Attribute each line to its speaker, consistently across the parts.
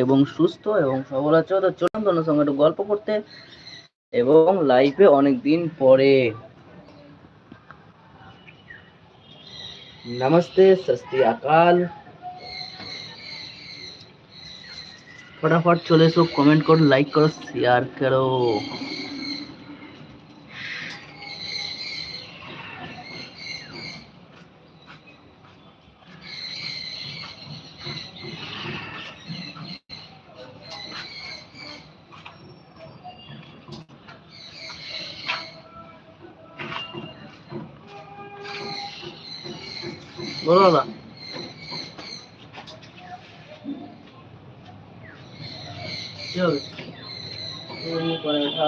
Speaker 1: এবং সুস্থ এবং সবল আছো তো চলুন তোমার সঙ্গে একটু গল্প করতে এবং লাইফে অনেক দিন পরে নমস্তে সস্তি আকাল फटाफट चले सो कमेंट करो लाइक करो शेयर करो বলো না কি হবে? পরোটা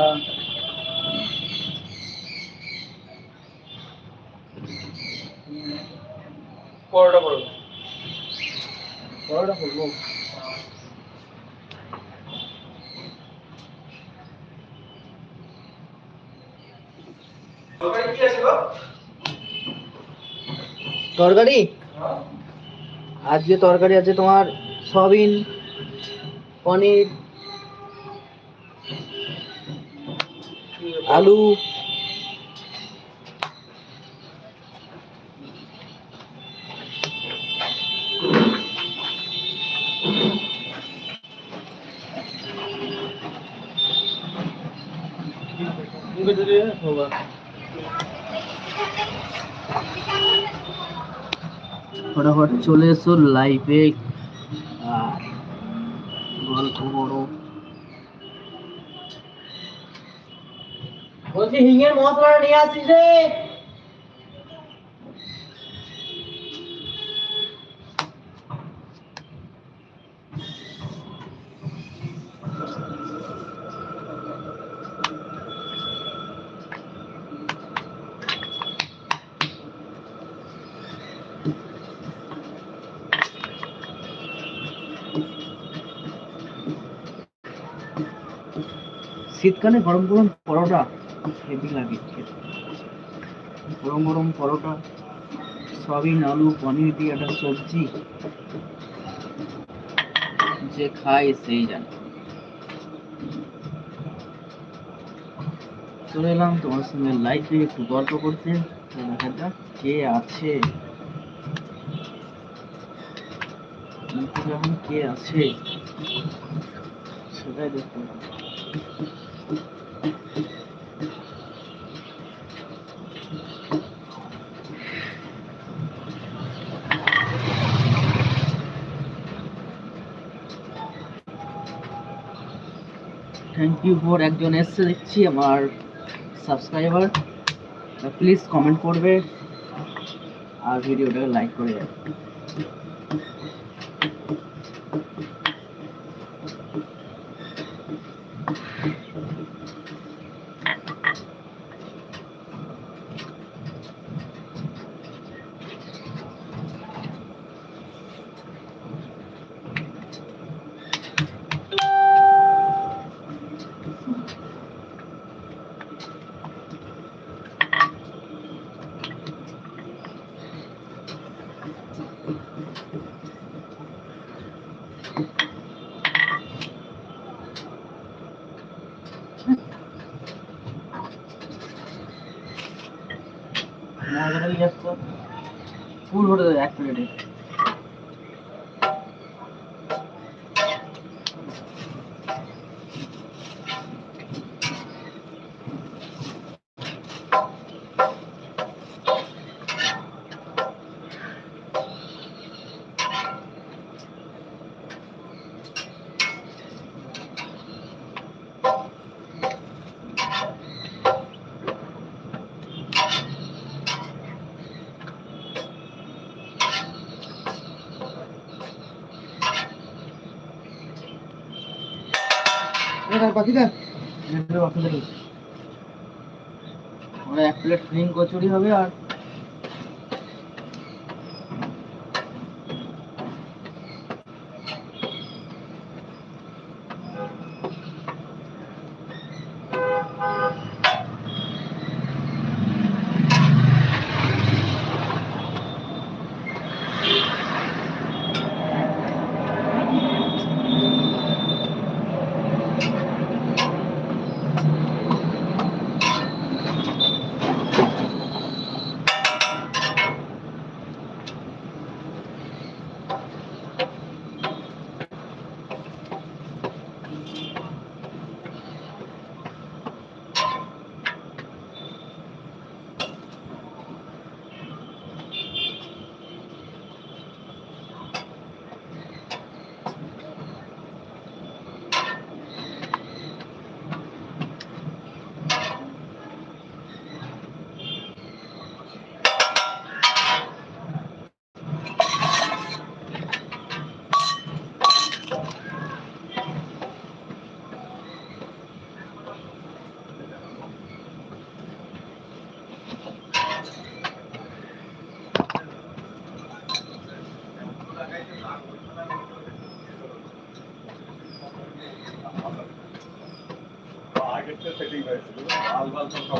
Speaker 2: পরোটা করব
Speaker 1: পরোটা করব? তরকারি? আজকে তরকারি আছে তোমার সয়াবিন পনির আলু
Speaker 2: মুখে দিলে
Speaker 1: ফটাফট চলে এসো লাইভে আর গল্প করো। বলছি হিঙের মশলাটা নিয়ে আসিস রে। শীতকালে গরম গরম পরোটা হেভি লাগে খেতে। গরম গরম পরোটা, সয়াবিন, আলু, পনির দিয়ে একটা সবজি, যে খায় সেই জানে। চলে এলাম তোমার সঙ্গে লাইফ লাইফে একটু গল্প করতে। কে আছে? কে আছে? সেটাই দেখতে হবে। থ্যাংক ইউ ফর একজন এসছে দেখছি, আমার সাবস্ক্রাইবার প্লিজ কমেন্ট করবে, আর ভিডিওটাকে লাইক করে যাবে। ফুল ভরে দেবে এক প্লেটে
Speaker 2: বাকি পাখি
Speaker 1: দেখ এক প্লেট ফ্রিং কচুরি হবে আর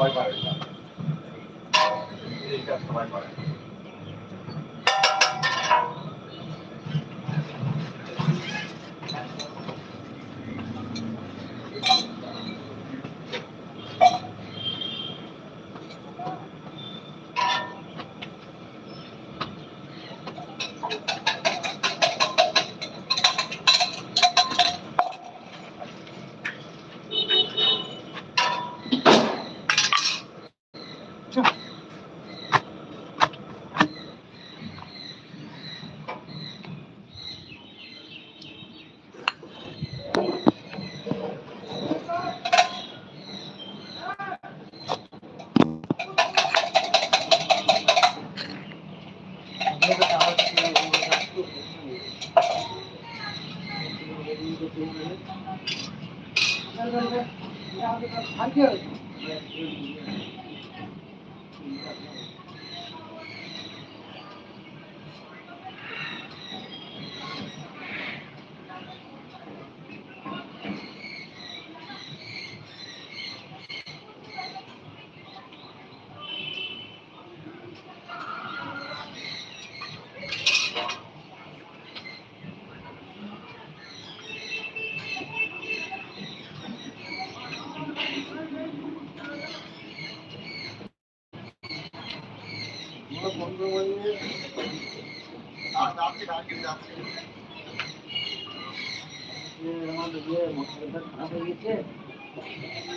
Speaker 2: সবাই পারে না এই কাজ সবাই পারে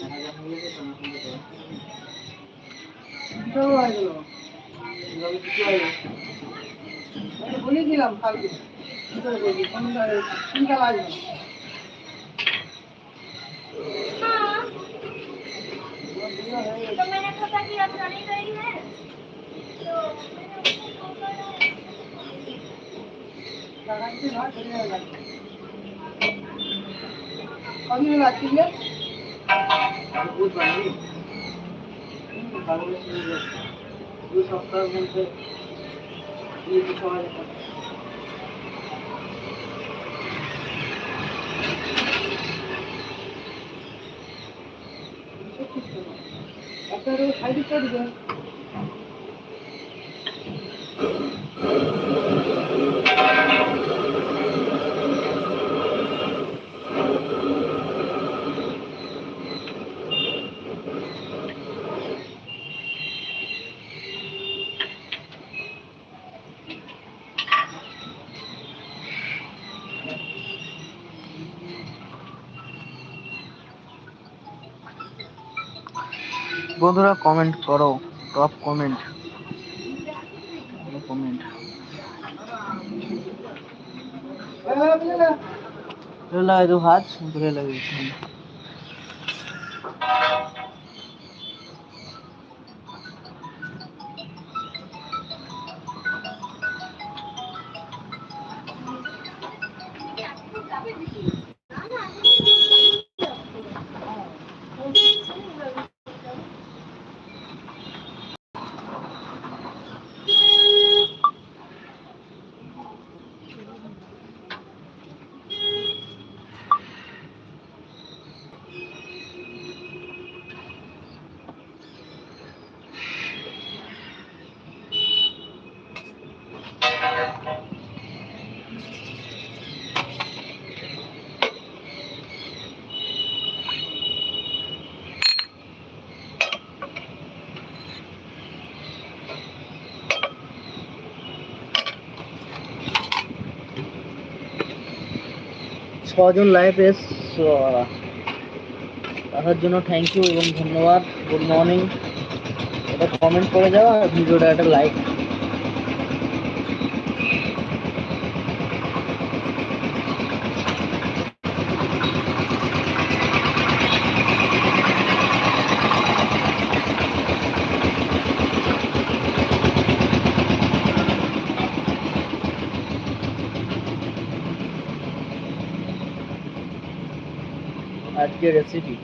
Speaker 1: খারাপ হয়ে গেছে
Speaker 3: বলেছিলাম কালকে কি করে বলবি কোনটা চিন্তা লাগবে না
Speaker 4: तो मैंने सोचा कि अब रनिंग गई है तो मैंने उसको फोन करना है
Speaker 3: লাগাচ্ছি না চলে যাবে কদিন লাগছে যে
Speaker 1: বুধবার দুই সপ্তাহের মধ্যে দিয়ে বন্ধুরা কমেন্ট করো টপ কমেন্ট কমেন্ট লাগাই দু হাত ধরে ছজন লাইভ এস আসার জন্য থ্যাংক ইউ এবং ধন্যবাদ। গুড মর্নিং এটা কমেন্ট করে যাও আর ভিডিওটা একটা লাইক আজকে রেসিপি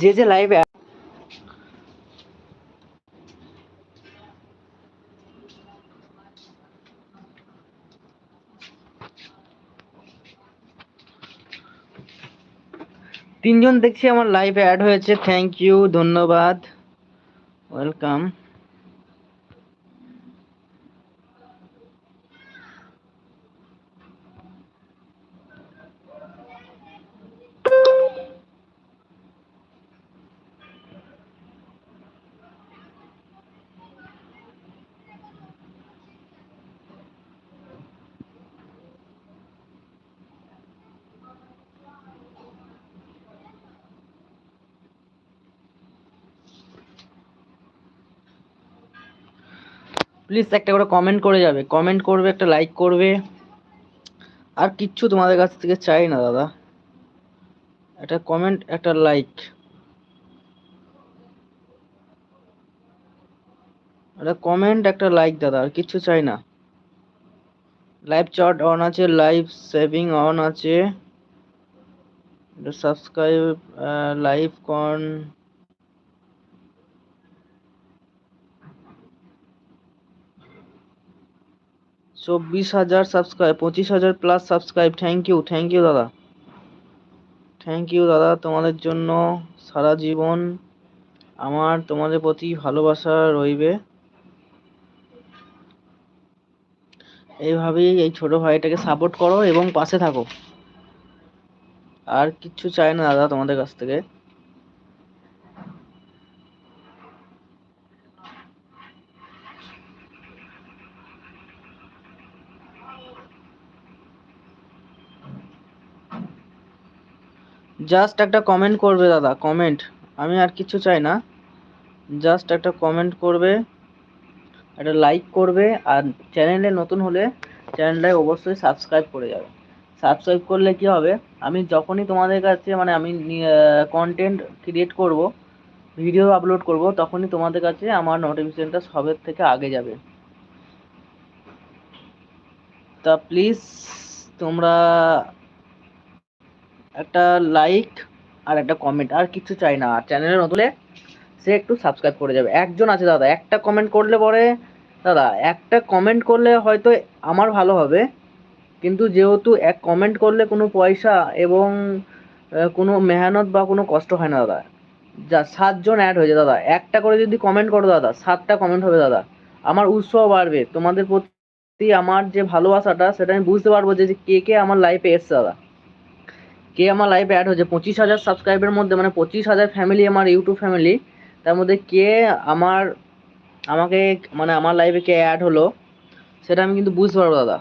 Speaker 1: যে যে লাইভে তিনজন দেখছি আমার লাইভে অ্যাড হয়েছে। থ্যাংক ইউ ধন্যবাদ। ওয়েলকাম প্লিজ একটা করে কমেন্ট করে যাবে। কমেন্ট করবে, একটা লাইক করবে। আর কিচ্ছু তোমাদের কাছ থেকে চাই না, দাদা। একটা কমেন্ট একটা লাইক একটা কমেন্ট একটা লাইক দাদা। আর কিচ্ছু চাই না। লাইভ চট অন আছে লাইভ সেভিং অন আছে। সাবস্ক্রাইব লাইভ কন চব্বিশ হাজার সাবস্ক্রাইব পঁচিশ হাজার plus subscribe thank you thank you দাদা। থ্যাংক ইউ দাদা, তোমাদের জন্য সারা জীবন আমার, তোমাদের প্রতি ভালোবাসা রইবে। এইভাবেই এই ছোট ভাইটাকে সাপোর্ট করো এবং পাশে থাকো। আর কিচ্ছু চাই না দাদা তোমাদের কাছ থেকে। জাস্ট একটা কমেন্ট করবে দাদা কমেন্ট আমি আর কিছু চাই না। জাস্ট একটা কমেন্ট করবে, একটা লাইক করবে, আর চ্যানেলে নতুন হলে চ্যানেলটাকে অবশ্যই সাবস্ক্রাইব করে যাবে। সাবস্ক্রাইব করলে কি হবে? আমি যখনই তোমাদের কাছে মানে আমি কন্টেন্ট ক্রিয়েট করব ভিডিও আপলোড করব, তখনই তোমাদের কাছে আমার নোটিফিকেশনটা সবের থেকে আগে যাবে। তা প্লিজ তোমরা একটা লাইক আর একটা কমেন্ট আর কিছু চাই না। আর চ্যানেলে নতুন সে একটু সাবস্ক্রাইব করে যাবে। একজন আছে দাদা, একটা কমেন্ট করলে পরে, দাদা, একটা কমেন্ট করলে হয়তো আমার ভালো হবে। কিন্তু যেহেতু এক কমেন্ট করলে কোনো পয়সা এবং কোনো মেহনত বা কোনো কষ্ট হয় না দাদা। যা, সাতজন অ্যাড হয়ে যায় দাদা। একটা করে যদি কমেন্ট করো দাদা, সাতটা কমেন্ট হবে দাদা। আমার উৎসাহ বাড়বে। তোমাদের প্রতি আমার যে ভালোবাসাটা, সেটা আমি বুঝতে পারব যে কে কে আমার লাইফে এসছে দাদা। কে আমার লাইভে অ্যাড হয়েছে? পঁচিশ হাজার সাবস্ক্রাইবের মধ্যে মানে পঁচিশ হাজার ফ্যামিলি আমার ইউটিউব ফ্যামিলি তার মধ্যে কে আমার, আমাকে মানে আমার লাইভে কে অ্যাড হলো, সেটা আমি কিন্তু বুঝতে পারব, দাদা।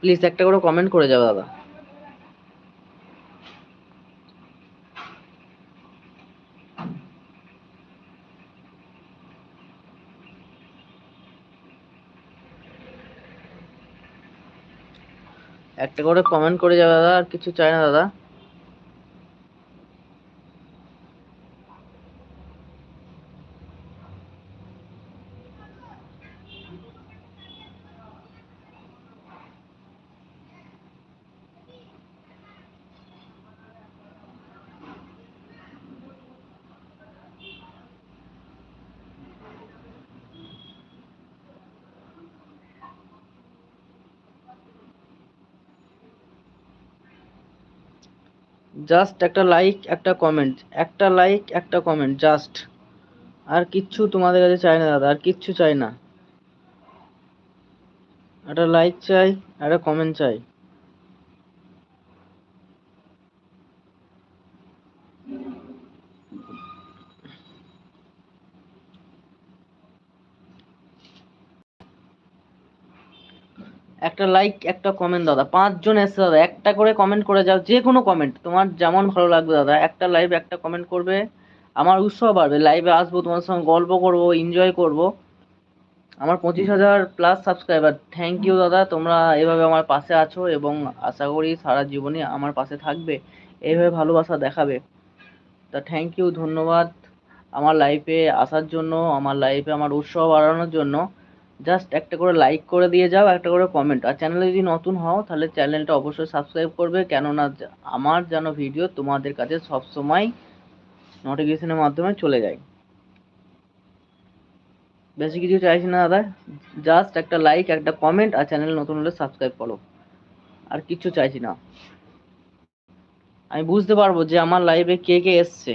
Speaker 1: প্লিজ একটা করে কমেন্ট করে যাবে দাদা। একটা করে কমেন্ট করে যাবে দাদা আর কিছু চাই না দাদা। জাস্ট একটা লাইক একটা কমেন্ট একটা লাইক একটা কমেন্ট জাস্ট আর কিচ্ছু তোমাদের কাছে চাই না, দাদা। আর কিচ্ছু চাই না। একটা লাইক চাই, একটা কমেন্ট চাই। একটা লাইক একটা কমেন্ট দাদা। পাঁচজন এসছে দাদা, একটা করে কমেন্ট করে যাও, যে কোনো কমেন্ট তোমার যেমন ভালো লাগবে দাদা, একটা লাইভ একটা কমেন্ট করবে। আমার উৎসাহ বাড়বে। লাইভে আসব, তোমার সঙ্গে গল্প করব এনজয় করব। আমার পঁচিশ হাজার প্লাস সাবস্ক্রাইবার থ্যাংক ইউ দাদা, তোমরা এভাবে আমার পাশে আছো এবং আশা করি সারা জীবনই আমার পাশে থাকবে। এইভাবে ভালোবাসা দেখাবে। তা থ্যাংক ইউ ধন্যবাদ। আমার লাইফে আসার জন্য, আমার লাইফে আমার উৎসাহ বাড়ানোর জন্য। জাস্ট একটা করে লাইক করে দিয়ে যাও, একটা করে কমেন্ট আর চ্যানেলে যদি নতুন হও, তাহলে চ্যানেলটা অবশ্যই সাবস্ক্রাইব করবে। কেননা আমার যেন ভিডিও তোমাদের কাছে সবসময় নোটিফিকেশনের মাধ্যমে চলে যায়। বেশি কিছু চাইছি না, দাদা। জাস্ট একটা লাইক একটা কমেন্ট আর চ্যানেল নতুন হলে সাবস্ক্রাইব করো। আর কিছু চাইছি না। আমি বুঝতে পারব যে আমার লাইভে কে কে এসছে।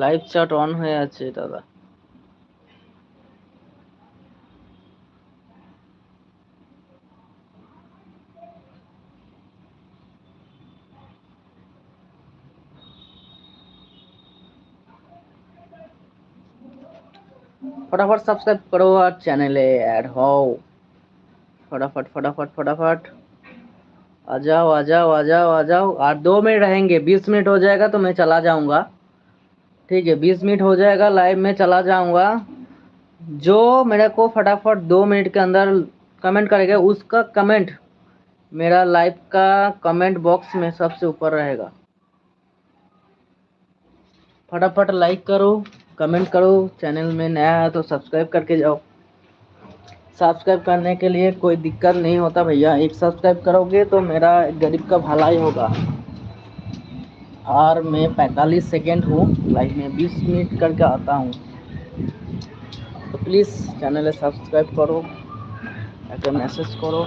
Speaker 1: লাইভ চ্যাট অন হয়ে আছে দাদা फटाफट सब्सक्राइब करो और चैनले ऐड हो फटाफट फटाफट फटाफट आ जाओ आ जाओ आ जाओ आ जाओ और दो मिनट रहेंगे बीस मिनट हो जाएगा तो मैं चला जाऊंगा ठीक है, बीस मिनट हो जाएगा लाइव में, चला जाऊँगा। जो मेरे को फटाफट दो मिनट के अंदर कमेंट करेगा, उसका कमेंट मेरा लाइव का कमेंट बॉक्स में सबसे ऊपर रहेगा। फटाफट लाइक करो कमेंट करो चैनल में नया है तो सब्सक्राइब करके जाओ। सब्सक्राइब करने के लिए कोई दिक्कत नहीं होता भैया, एक सब्सक्राइब करोगे तो मेरा गरीब का भलाई होगा। और मैं 45 सेकेंड हूँ लाइफ में 20 मिनट करके आता हूँ। तो प्लीज़ चैनल सब्सक्राइब करो या मैसेज करो।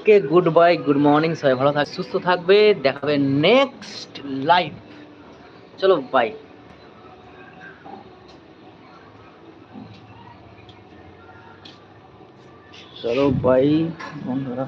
Speaker 1: Okay good bye good morning সবাই ভালো থাক, সুস্থ থাকবে, দেখাবে নেক্সট লাইভ চলো বাই চলো বাই বন্ধুরা।